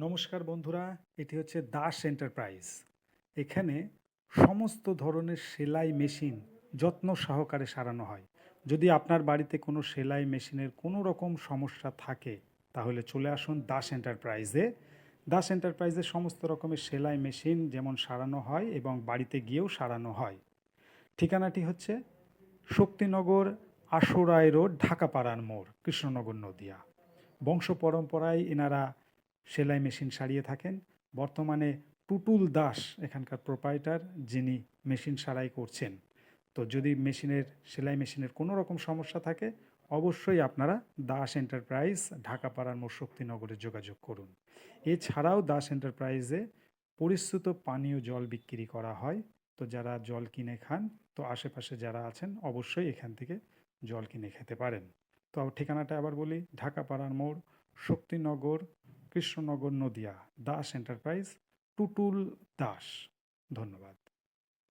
নমস্কার বন্ধুরা, এটি হচ্ছে দাস এন্টারপ্রাইজ। এখানে সমস্ত ধরনের সেলাই মেশিন যত্ন সহকারে সারানো হয়। যদি আপনার বাড়িতে কোনো সেলাই মেশিনের কোনো রকম সমস্যা থাকে, তাহলে চলে আসুন দাস এন্টারপ্রাইজে। দাস এন্টারপ্রাইজে সমস্ত রকমের সেলাই মেশিন যেমন সারানো হয় এবং বাড়িতে গিয়েও সারানো হয়। ঠিকানাটি হচ্ছে শক্তিনগর আশুরাই রোড, ঢাকাপাড়ার মোড়, কৃষ্ণনগর নদিয়া। বংশ পরম্পরায় এনারা সেলাই মেশিন সারিয়ে থাকেন। বর্তমানে টুটুল দাস এখানকার প্রোপাইটার যিনি মেশিন সারাই করছেন। তো যদি মেশিনের, সেলাই মেশিনের কোনো রকম সমস্যা থাকে, অবশ্যই আপনারা দাস এন্টারপ্রাইজ ঢাকাপাড়ার মোড় শক্তিনগরে যোগাযোগ করুন। এছাড়াও দাস এন্টারপ্রাইজে পরিশ্রুত পানীয় জল বিক্রি করা হয়। তো যারা জল কিনে খান, তো আশেপাশে যারা আছেন, অবশ্যই এখান থেকে জল কিনে খেতে পারেন। তো ঠিকানাটা আবার বলি, ঢাকাপাড়ার মোড়, শক্তিনগর কৃষ্ণনগর নদিয়া দাস এন্টারপ্রাইজ টুটুল দাস। ধন্যবাদ।